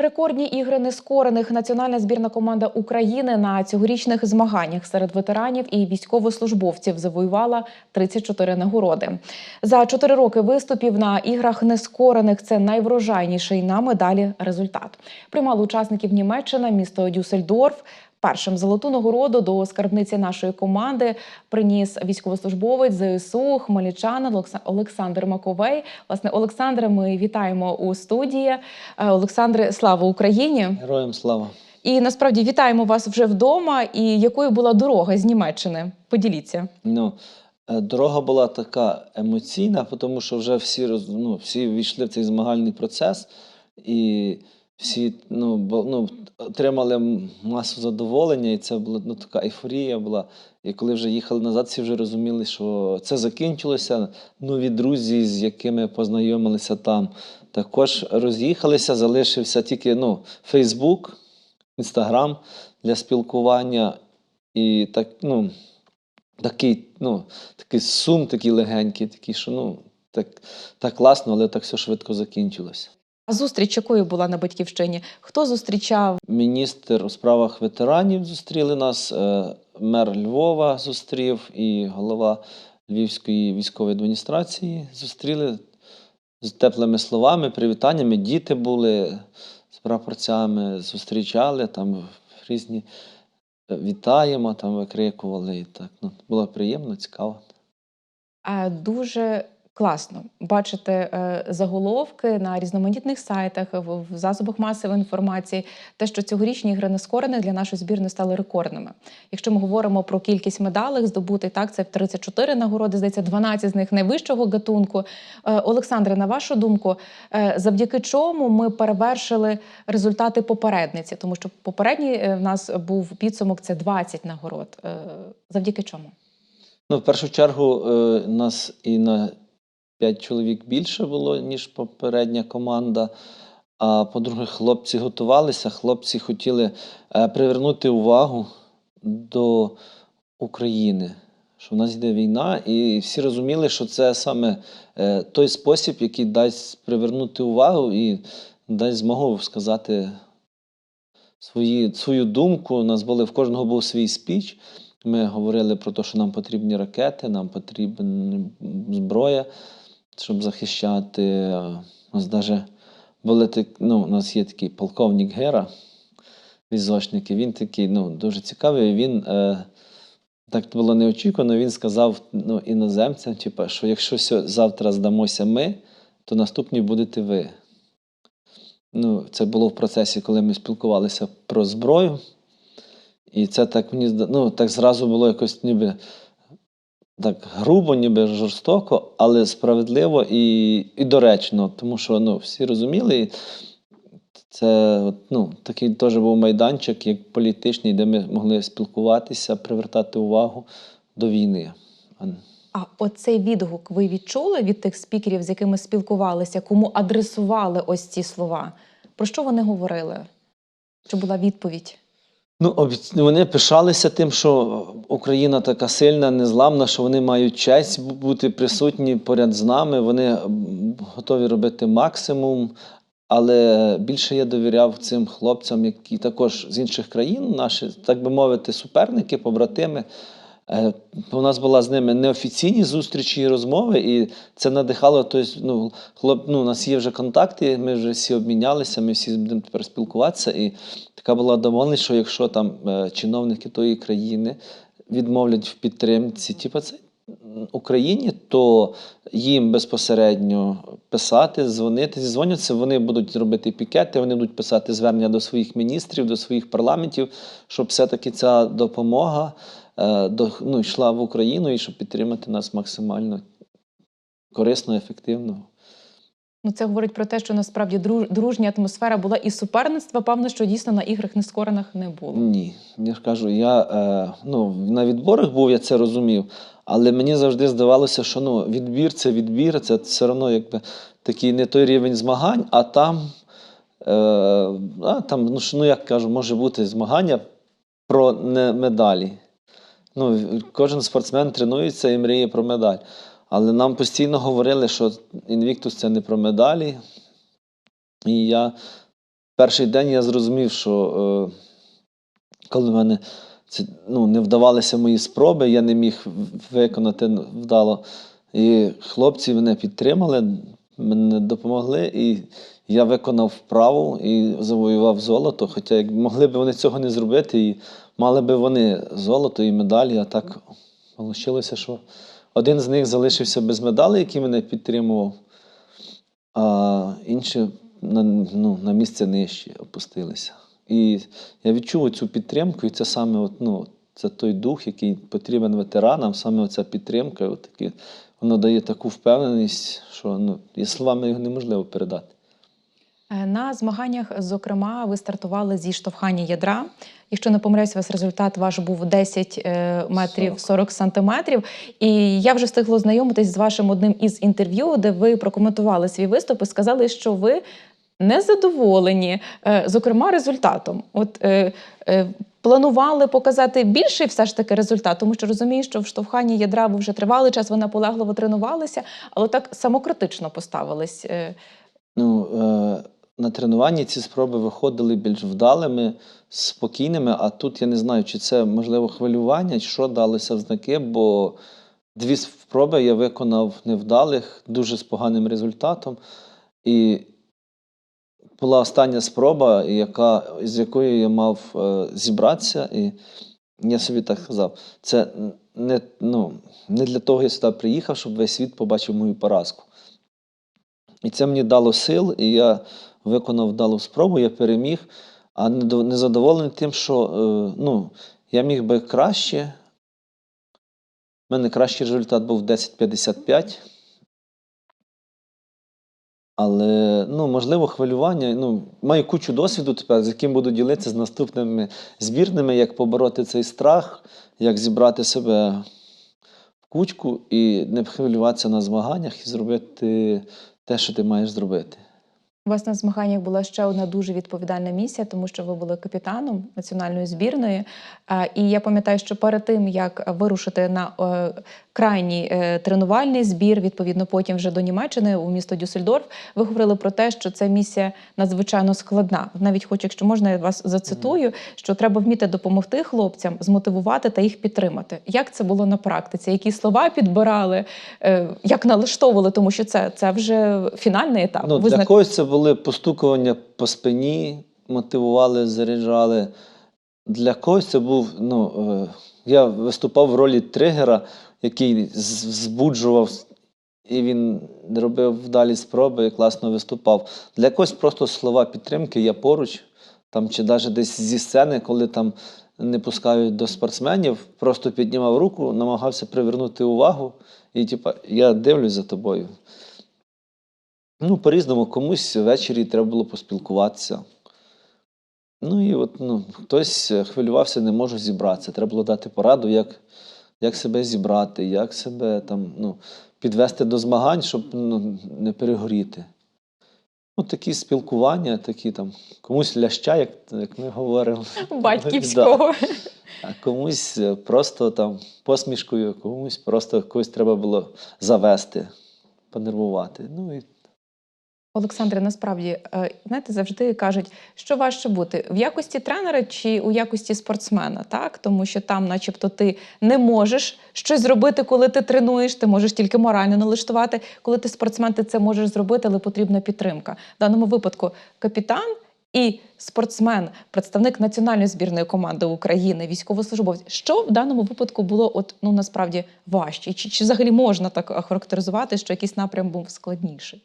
Рекордні ігри нескорених національна збірна команда України на цьогорічних змаганнях серед ветеранів і військовослужбовців завоювала 34 нагороди. За 4 роки виступів на іграх нескорених це найврожайніший на медалі результат. Приймали учасників Німеччина, місто Дюссельдорф. Першим золоту нагороду до скарбниці нашої команди приніс військовослужбовець ЗСУ хмельничанин Олександр Маковей. Власне, Олександре, ми вітаємо у студії. Е, Олександре, слава Україні! Героям слава. І насправді вітаємо вас вже вдома. І якою була дорога з Німеччини? Поділіться. Ну, е, дорога була така емоційна, тому що вже всі роз, ну, всі війшли в цей змагальний процес, і всі ну, ну, отримали масу задоволення, і це була ну, така ейфорія була. І коли вже їхали назад, всі вже розуміли, що це закінчилося. Нові друзі, з якими познайомилися там, також роз'їхалися, залишився тільки ну, Фейсбук, Інстаграм для спілкування. І так, ну, такий, ну, такий сум, такий легенький, такий, що ну, так, так класно, але так все швидко закінчилося. А зустріч якою була на батьківщині? Хто зустрічав? Міністр у справах ветеранів зустріли нас, е, мер Львова зустрів і голова Львівської військової адміністрації зустріли з теплими словами, привітаннями. Діти були з прапорцями, зустрічали там різні е, вітаємо, там викрикували. І так. Ну, було приємно, цікаво. Е, Дуже класно бачити е, заголовки на різноманітних сайтах, в засобах масової інформації, те, що цьогорічні ігри нескорених для нашої збірної стали рекордними. Якщо ми говоримо про кількість медалей здобутих, так це 34 нагороди, здається, 12 з них найвищого гатунку. Е, Олександре, на вашу думку, е, завдяки чому ми перевершили результати попередниці? Тому що попередній в нас був підсумок це 20 нагород. Завдяки чому? Ну, в першу чергу, нас і на 5 чоловік більше було, ніж попередня команда. А по-друге, хлопці готувалися, хлопці хотіли е, привернути увагу до України, що в нас йде війна, і всі розуміли, що це саме е, той спосіб, який дасть привернути увагу і дасть змогу сказати свої, свою думку. У нас були в кожного був свій спіч. Ми говорили про те, що нам потрібні ракети, нам потрібна зброя, щоб захищати. У нас даже були так, ну, у нас є такий полковник Гера, візочник, і він такий ну, дуже цікавий. Він е, так було неочікувано. Він сказав ну, іноземцям, типу, що якщо завтра здамося ми, то наступні будете ви. Ну, це було в процесі, коли ми спілкувалися про зброю. І це так мені ну, так зразу було якось ніби так грубо, ніби жорстоко, але справедливо і, і доречно, тому що ну, всі розуміли. Це ну, такий теж був майданчик, як політичний, де ми могли спілкуватися, привертати увагу до війни. А оцей відгук ви відчули від тих спікерів, з якими спілкувалися, кому адресували ось ці слова? Про що вони говорили? Що була відповідь? Ну, вони пишалися тим, що Україна така сильна, незламна, що вони мають честь бути присутні поряд з нами. Вони готові робити максимум. Але більше я довіряв цим хлопцям, які також з інших країн, наші, так би мовити, суперники, побратими. Е, У нас була з ними неофіційні зустрічі і розмови, і це надихало. Тобто, ну, хлоп, ну, у нас є вже контакти, ми вже всі обмінялися, ми всі будемо тепер спілкуватися. І така була домовленість, що якщо там е, чиновники тої країни відмовлять в підтримці, типу, це Україні, то їм безпосередньо писати, дзвонити, зізвонюватися, вони будуть робити пікети, вони будуть писати звернення до своїх міністрів, до своїх парламентів, щоб все-таки ця допомога до, ну, йшла в Україну і щоб підтримати нас максимально корисно, ефективно. Ну, це говорить про те, що насправді дружня атмосфера була і суперництва, певно, що дійсно на іграх нескорених не було. Ні, я ж кажу, я е, ну, на відборах був, я це розумів, але мені завжди здавалося, що ну, відбір це відбір, це все одно якби такий не той рівень змагань, а там, е, а, там ну, що, ну як кажу, може бути змагання про не медалі. Ну, кожен спортсмен тренується і мріє про медаль. Але нам постійно говорили, що Інвіктус це не про медалі. І я перший день я зрозумів, що е, коли в мене це, ну, не вдавалися мої спроби, я не міг виконати вдало. І хлопці мене підтримали, мене допомогли, і я виконав вправу і завоював золото. Хоча як могли б вони цього не зробити, і мали б вони золото і медалі, а так вийшло, що один з них залишився без медалі, який мене підтримував, а інші на, ну, на місце нижче опустилися. І я відчув цю підтримку, і це саме от, ну, це той дух, який потрібен ветеранам, саме ця підтримка, от воно дає таку впевненість, що ну, і словами його неможливо передати. Е, На змаганнях, зокрема, ви стартували зі штовхання ядра. Якщо не помиляюсь, у вас результат ваш був 10 е, метрів 40. 40 сантиметрів. І я вже встигла знайомитись з вашим одним із інтерв'ю, де ви прокоментували свій виступ і сказали, що ви не задоволені, е, зокрема, результатом. От планували показати більший все ж таки результат, тому що розумію, що в штовханні ядра ви вже тривалий час, ви наполегливо тренувалися, але так самокритично поставились. На тренуванні ці спроби виходили більш вдалими, спокійними, а тут я не знаю, чи це можливо хвилювання, чи що далося в знаки, бо дві спроби я виконав невдалих, дуже з поганим результатом. І була остання спроба, яка, з якою я мав е, зібратися, і я собі так сказав, це не, ну, не для того я сюди приїхав, щоб весь світ побачив мою поразку. І це мені дало сил, і я виконав вдалу спробу, я переміг, а незадоволений тим, що е, ну, я міг би краще. У мене кращий результат був 10.55. Але, ну, можливо, хвилювання. Ну, маю кучу досвіду тепер, з яким буду ділитися з наступними збірними, як побороти цей страх, як зібрати себе в кучку і не хвилюватися на змаганнях і зробити те, що ти маєш зробити. У вас на змаганнях була ще одна дуже відповідальна місія, тому що ви були капітаном національної збірної. І я пам'ятаю, що перед тим як вирушити на е, крайній е, тренувальний збір, відповідно, потім вже до Німеччини у місто Дюссельдорф, ви говорили про те, що ця місія надзвичайно складна. Навіть хоч, якщо можна, я вас зацитую, що треба вміти допомогти хлопцям, змотивувати та їх підтримати. Як це було на практиці? Які слова підбирали, Е, як налаштовували, тому що це, це вже фінальний етап. Ну, для когось це були постукування по спині, мотивували, заряджали. Для когось це був. Ну, е, я виступав в ролі тригера, який збуджував, і він робив вдалі спроби і класно виступав. Для когось просто слова підтримки, я поруч, там, чи навіть десь зі сцени, коли там не пускають до спортсменів, просто піднімав руку, намагався привернути увагу, і типа, я дивлюсь за тобою. Ну, по-різному, комусь ввечері треба було поспілкуватися. Ну і от ну, хтось е, хвилювався, не можу зібратися. Треба було дати пораду, як, як себе зібрати, як себе там, ну, підвести до змагань, щоб ну, не перегоріти. Ну, такі спілкування, такі там, комусь ляща, як, як ми говоримо. батьківського. А комусь е, просто там посмішкою, комусь просто когось треба було завести, понервувати. Ну і Олександре, насправді, е, знаєте, завжди кажуть, що важче бути в якості тренера чи у якості спортсмена, так? Тому що там, начебто, ти не можеш щось зробити, коли ти тренуєш, ти можеш тільки морально налаштувати. Коли ти спортсмен, ти це можеш зробити, але потрібна підтримка. В даному випадку капітан і спортсмен, представник національної збірної команди України, військовослужбовець. Що в даному випадку було от ну насправді важче? Чи, чи взагалі можна так охарактеризувати, що якийсь напрям був складніший?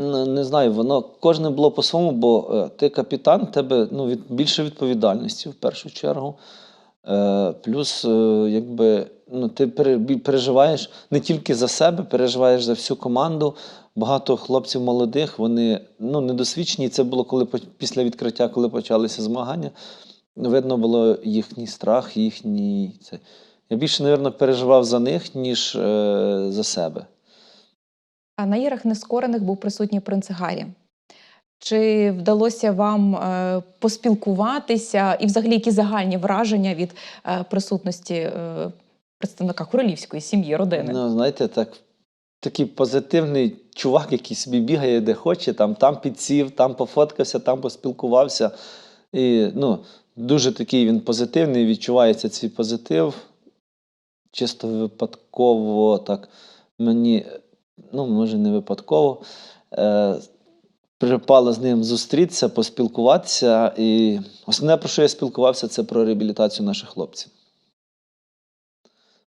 Не знаю, воно кожне було по-своєму, бо е, ти капітан, тебе ну, від, більше відповідальності в першу чергу. Е, плюс, е, якби, ну, ти пере, переживаєш не тільки за себе, переживаєш за всю команду. Багато хлопців молодих, вони ну, недосвідчені. Це було коли після відкриття, коли почалися змагання. Видно було їхній страх, їхній. Це. Я більше, мабуть, переживав за них, ніж е, за себе. На іграх нескорених був присутній принц Гаррі. Чи вдалося вам е, поспілкуватися, і взагалі які загальні враження від е, присутності е, представника королівської сім'ї, родини? Ну, знаєте, так, такий позитивний чувак, який собі бігає де хоче, там, там підсів, там пофоткався, там поспілкувався. І ну, дуже такий він позитивний, відчувається цей позитив. Чисто випадково так мені, ну, може, не випадково. Е, припало з ним зустрітися, поспілкуватися. І основне, про що я спілкувався, це про реабілітацію наших хлопців.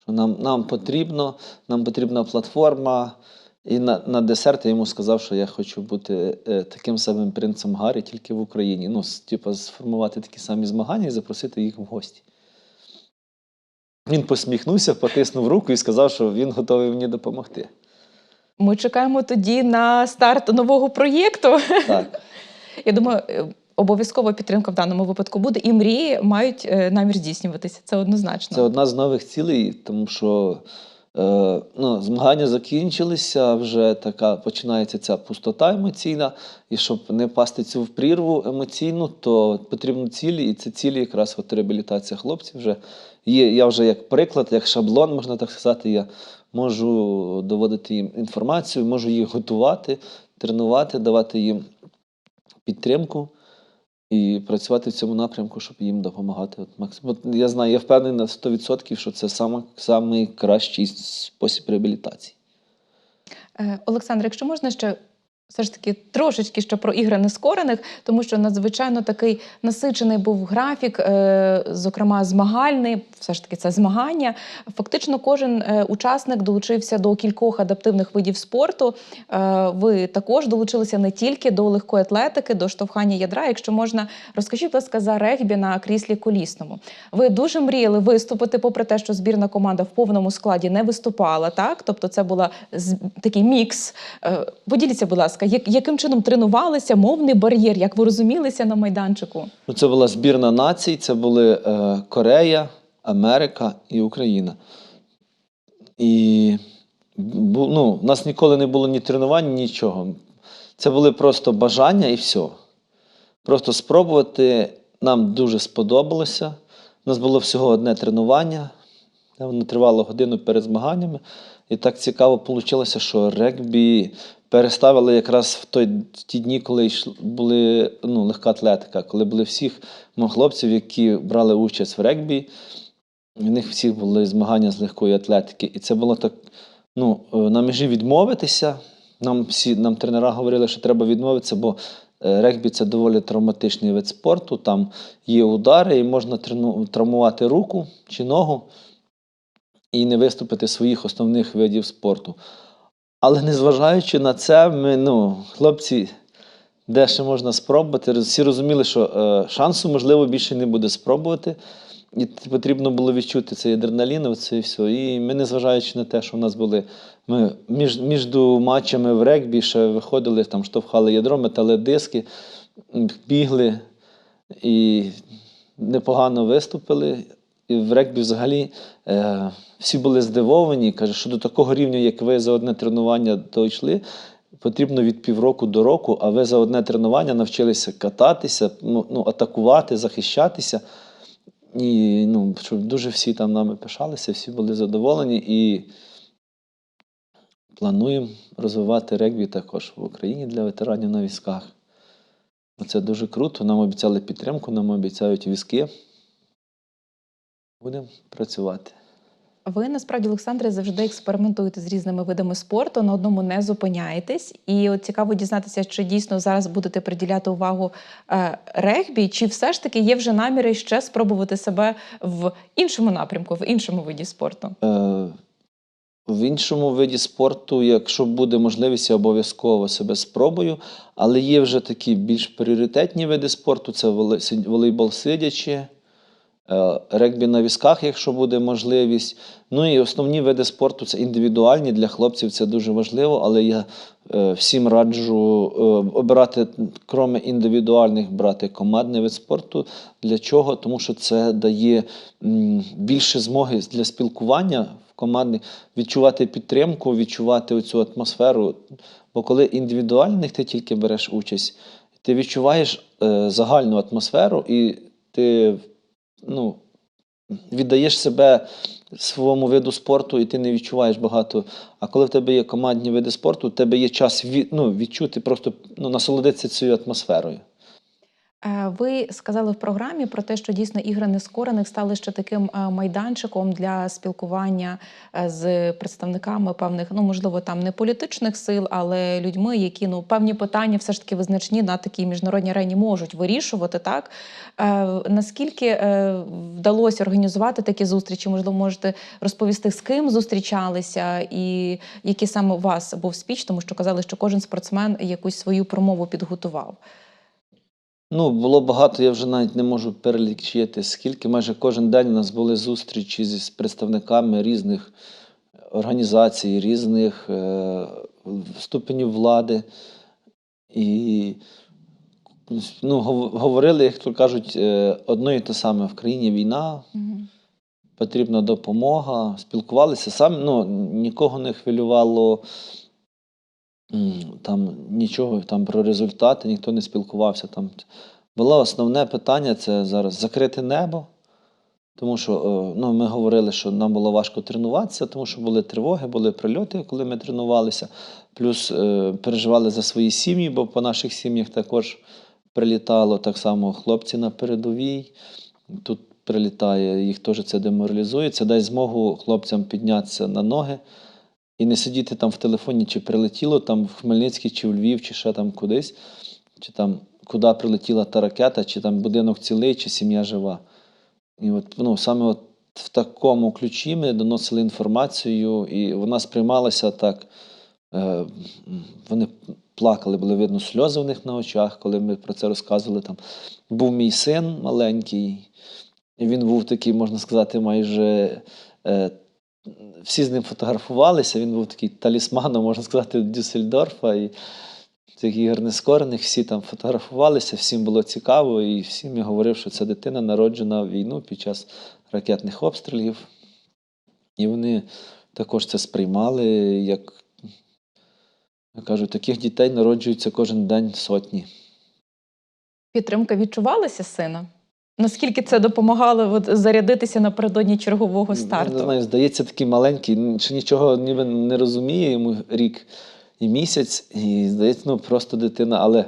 Що нам, нам потрібно, нам потрібна платформа. І на, на десерт я йому сказав, що я хочу бути е, таким самим принцем Гаррі, тільки в Україні. Ну, типу, сформувати такі самі змагання і запросити їх в гості. Він посміхнувся, потиснув руку і сказав, що він готовий мені допомогти. Ми чекаємо тоді на старт нового проєкту. Так. Я думаю, е, обов'язково підтримка в даному випадку буде, і мрії мають е, намір здійснюватися. Це однозначно. Це одна з нових цілей, тому що е, ну, змагання закінчилися, вже така починається ця пустота емоційна. І щоб не впасти цю в прірву емоційну, то потрібні цілі, і ці цілі якраз от реабілітація хлопців вже є. Я вже як приклад, як шаблон, можна так сказати, я можу доводити їм інформацію, можу їх готувати, тренувати, давати їм підтримку. І працювати в цьому напрямку, щоб їм допомагати. От я знаю, я впевнений на 100%, що це самий спосіб реабілітації. Е, Олександр, якщо можна ще все ж таки трошечки ще про ігри нескорених, тому що надзвичайно такий насичений був графік, е, зокрема змагальний, все ж таки це змагання. Фактично, кожен е, учасник долучився до кількох адаптивних видів спорту. Е, Ви також долучилися не тільки до легкої атлетики, до штовхання ядра. Якщо можна, розкажіть, будь ласка, за регбі на кріслі колісному. Ви дуже мріяли виступити, попри те, що збірна команда в повному складі не виступала, так? Тобто, це була такий мікс. Поділіться, будь ласка, як, яким чином тренувалися, мовний бар'єр, як ви розумілися на майданчику? Ну, це була збірна націй, це були е, Корея, Америка і Україна. І ну, в нас ніколи не було ні тренувань, нічого. Це були просто бажання і все. Просто спробувати. Нам дуже сподобалося. У нас було всього одне тренування. Воно тривало годину перед змаганнями. І так цікаво вийшло, що регбі переставили якраз в, той, в ті дні, коли були ну, легка атлетика, коли були всіх ну, хлопців, які брали участь в регбі. В них всіх були змагання з легкої атлетики. І це було так ну, е, на межі відмовитися. Нам всі нам тренера говорили, що треба відмовитися, бо е, регбі це доволі травматичний вид спорту. Там є удари, і можна травмувати руку чи ногу і не виступити своїх основних видів спорту. Але незважаючи на це, ми, ну, хлопці, де ще можна спробувати, всі розуміли, що е, шансу, можливо, більше не буде спробувати. І потрібно було відчути цей адреналін, оце і все. І ми, незважаючи на те, що в нас були, ми між, між матчами в регбі ще виходили, там штовхали ядро, метали диски, бігли і непогано виступили. І в регбі взагалі е, всі були здивовані. Каже, що до такого рівня, як ви за одне тренування дійшли, потрібно від півроку до року, а ви за одне тренування навчилися кататися, ну, ну, атакувати, захищатися. І ну, дуже всі там нами пишалися, всі були задоволені і плануємо розвивати регбі також в Україні для ветеранів на візках. Це дуже круто. Нам обіцяли підтримку, нам обіцяють візки. Будемо працювати. Ви насправді, Олександре, завжди експериментуєте з різними видами спорту, на одному не зупиняєтесь. І от цікаво дізнатися, чи дійсно зараз будете приділяти увагу е, регбі, чи все ж таки є вже наміри ще спробувати себе в іншому напрямку, в іншому виді спорту. Е, в іншому виді спорту, якщо буде можливість, я обов'язково себе спробую. Але є вже такі більш пріоритетні види спорту: це воле- волейбол сидячи, регбі на візках, якщо буде можливість. Ну і основні види спорту це індивідуальні для хлопців, це дуже важливо, але я е, всім раджу е, обирати, кроме індивідуальних, брати командний вид спорту. Для чого? Тому що це дає більше змоги для спілкування в команді, відчувати підтримку, відчувати оцю атмосферу. Бо коли індивідуальних ти тільки береш участь, ти відчуваєш е, загальну атмосферу і ти ну, віддаєш себе своєму виду спорту, і ти не відчуваєш багато. А коли в тебе є командні види спорту, у тебе є час від, ну, відчути, просто ну, насолодитися цією атмосферою. Е, Ви сказали в програмі про те, що дійсно ігри нескорених стали ще таким е, майданчиком для спілкування е, з представниками певних, ну можливо, там не політичних сил, але людьми, які ну певні питання все ж таки визначні на такій міжнародній арені можуть вирішувати. Так наскільки вдалося організувати такі зустрічі? Можливо, можете розповісти, з ким зустрічалися, і який саме у вас був спіч, тому що казали, що кожен спортсмен якусь свою промову підготував. Ну, було багато, я вже навіть не можу перелічити, скільки. Майже кожен день у нас були зустрічі зі представниками різних організацій, різних е, ступенів влади. І ну, говорили, як то кажуть, е, одно і те саме: в країні війна, потрібна допомога. Спілкувалися самі, ну, нікого не хвилювало там, нічого там, про результати, ніхто не спілкувався. Там. Було основне питання це зараз закрити небо. Тому що е, ну, ми говорили, що нам було важко тренуватися, тому що були тривоги, були прильоти, коли ми тренувалися. Плюс е, переживали за свої сім'ї, бо по наших сім'ях також прилітало так само хлопці на передовій. Тут прилітає, їх теж це деморалізує. Це дасть змогу хлопцям піднятися на ноги і не сидіти там в телефоні, чи прилетіло там в Хмельницький, чи в Львів, чи ще там кудись, чи там куди прилетіла та ракета, чи там будинок цілий, чи сім'я жива. І от ну, саме от в такому ключі ми доносили інформацію, і вона сприймалася так. Е, вони плакали, були видно сльози в них на очах, коли ми про це розказували. Там був мій син маленький, і він був такий, можна сказати, майже. Е, всі з ним фотографувалися. Він був такий талісманом, можна сказати, Дюссельдорфа. І цих ігор нескорених, всі там фотографувалися, всім було цікаво, і всім я говорив, що це дитина народжена в війну під час ракетних обстрілів. І вони також це сприймали, як я кажу, таких дітей народжується кожен день сотні. Підтримка відчувалася сина? Наскільки це допомагало от, зарядитися напередодні чергового старту? Не знаю, здається, такий маленький, ще нічого ніби не розуміє, йому рік і місяць, і здається, ну просто дитина. Але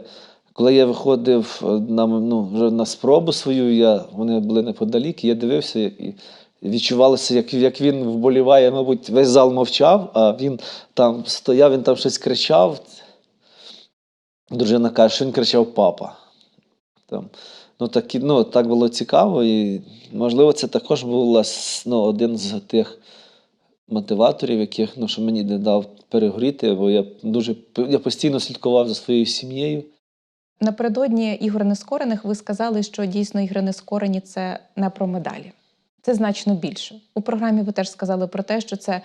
коли я виходив е, на, ну, вже на спробу свою, я, вони були неподалік, і я дивився і відчувалося, як, як він вболіває, мабуть, весь зал мовчав, а він там стояв, він там щось кричав. Дружина каже, що він кричав папа. Там. Ну, так, ну, так було цікаво, і можливо, це також був ну, один з тих мотиваторів, яких ну, що мені не дав перегоріти, бо я дуже я постійно слідкував за своєю сім'єю. Напередодні ігор нескорених ви сказали, що дійсно ігри нескорені це не про медалі. Це значно більше. У програмі ви теж сказали про те, що це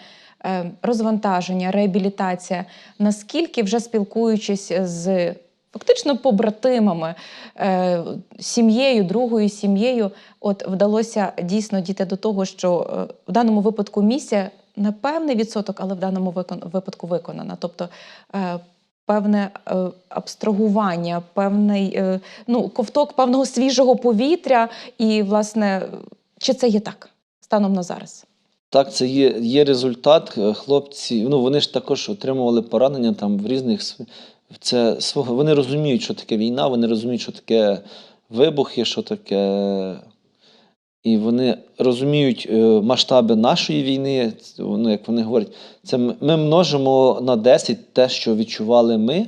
е, розвантаження, реабілітація. Наскільки вже спілкуючись з фактично побратимами, е, сім'єю, другою сім'єю, от вдалося дійсно дійти до того, що е, в даному випадку місія на певний відсоток, але в даному випадку виконана. Тобто е, певне е, абстрагування, певний е, ну, ковток певного свіжого повітря. І, власне, чи це є так станом на зараз? Так, це є, є результат. Хлопці, ну вони ж також отримували поранення там в різних це свого. Вони розуміють, що таке війна, вони розуміють, що таке вибухи, що таке. І вони розуміють е, масштаби нашої війни. Ну, як вони говорять, це ми множимо на 10 те, що відчували ми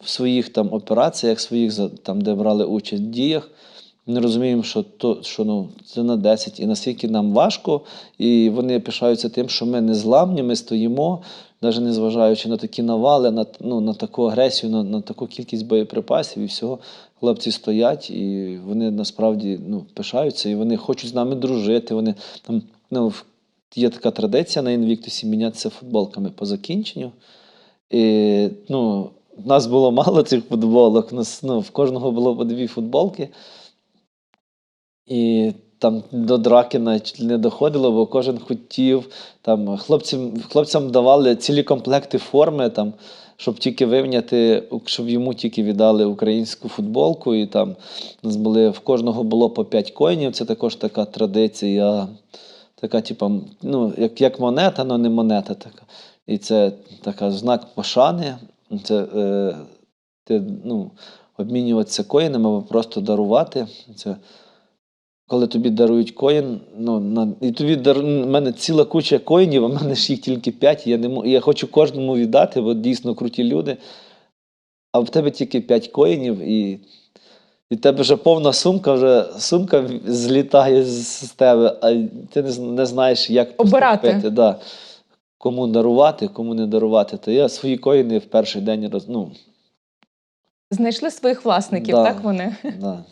в своїх там операціях, своїх там, де брали участь в діях. Ми розуміємо, що то, що ну, це на 10, і наскільки нам важко, і вони пишаються тим, що ми не зламні, ми стоїмо, навіть не зважаючи на такі навали, на, ну, на таку агресію, на, на таку кількість боєприпасів і всього. Хлопці стоять, і вони насправді ну, пишаються, і вони хочуть з нами дружити. Вони там ну, є така традиція на інвіктусі мінятися футболками по закінченню. І, ну, в нас було мало цих футболок, у нас ну, в кожного було по дві футболки. І там до драки не доходило, бо кожен хотів. Там, хлопцям, хлопцям давали цілі комплекти форми, там, щоб тільки вивняти, щоб йому тільки віддали українську футболку. І там нас були, в кожного було по 5 коїнів. Це також така традиція. така, типа, ну, як, як монета, але не монета така. І це така знак пошани. Це е, ти, ну, обмінюватися коїнами або просто дарувати. Це коли тобі дарують коїн, ну, на, і тобі дар, в мене ціла куча коїнів, а в мене ж їх тільки п'ять. Я, не, я хочу кожному віддати, бо дійсно круті люди. А в тебе тільки п'ять коїнів, і, і в тебе вже повна сумка, вже сумка злітає з, з тебе, а ти не, не знаєш, як Обирати. поступити, Да. Кому дарувати, кому не дарувати. То я свої коїни в перший день роз, ну, Знайшли своїх власників, Да. так вони? да.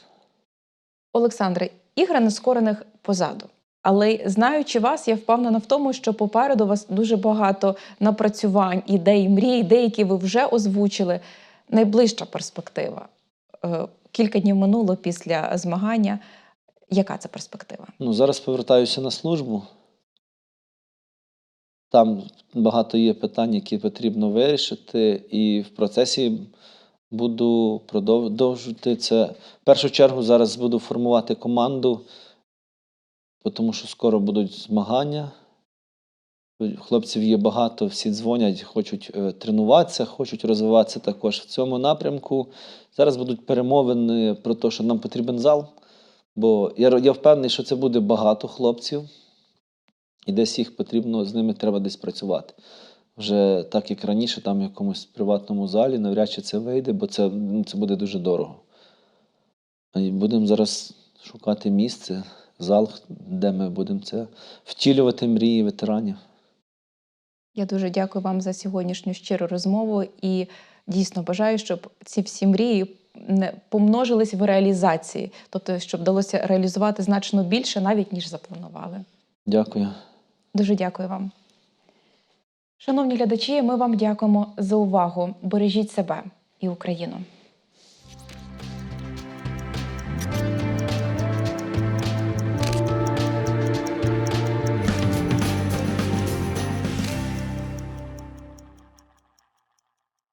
Олександре, ігра нескорених позаду. Але знаючи вас, я впевнена в тому, що попереду у вас дуже багато напрацювань, ідей, мрій, деякі ви вже озвучили. Найближча перспектива. Е, Кілька днів минуло після змагання. Яка це перспектива? Ну, зараз повертаюся на службу. Там багато є питань, які потрібно вирішити, і в процесі буду продовжувати це. В першу чергу зараз буду формувати команду, тому що скоро будуть змагання. Хлопців є багато, всі дзвонять, хочуть е, тренуватися, хочуть розвиватися також в цьому напрямку. Зараз будуть перемовини про те, що нам потрібен зал. Бо я, я впевнений, що це буде багато хлопців, і десь їх потрібно, з ними треба десь працювати. Вже так як раніше, там в якомусь приватному залі, навряд чи це вийде, бо це, ну, це буде дуже дорого. І будемо зараз шукати місце, зал, де ми будемо це втілювати мрії ветеранів. Я дуже дякую вам за сьогоднішню щиру розмову і дійсно бажаю, щоб ці всі мрії помножились в реалізації, тобто, щоб вдалося реалізувати значно більше, навіть ніж запланували. Дякую. Дуже дякую вам. Шановні глядачі, ми вам дякуємо за увагу. Бережіть себе і Україну.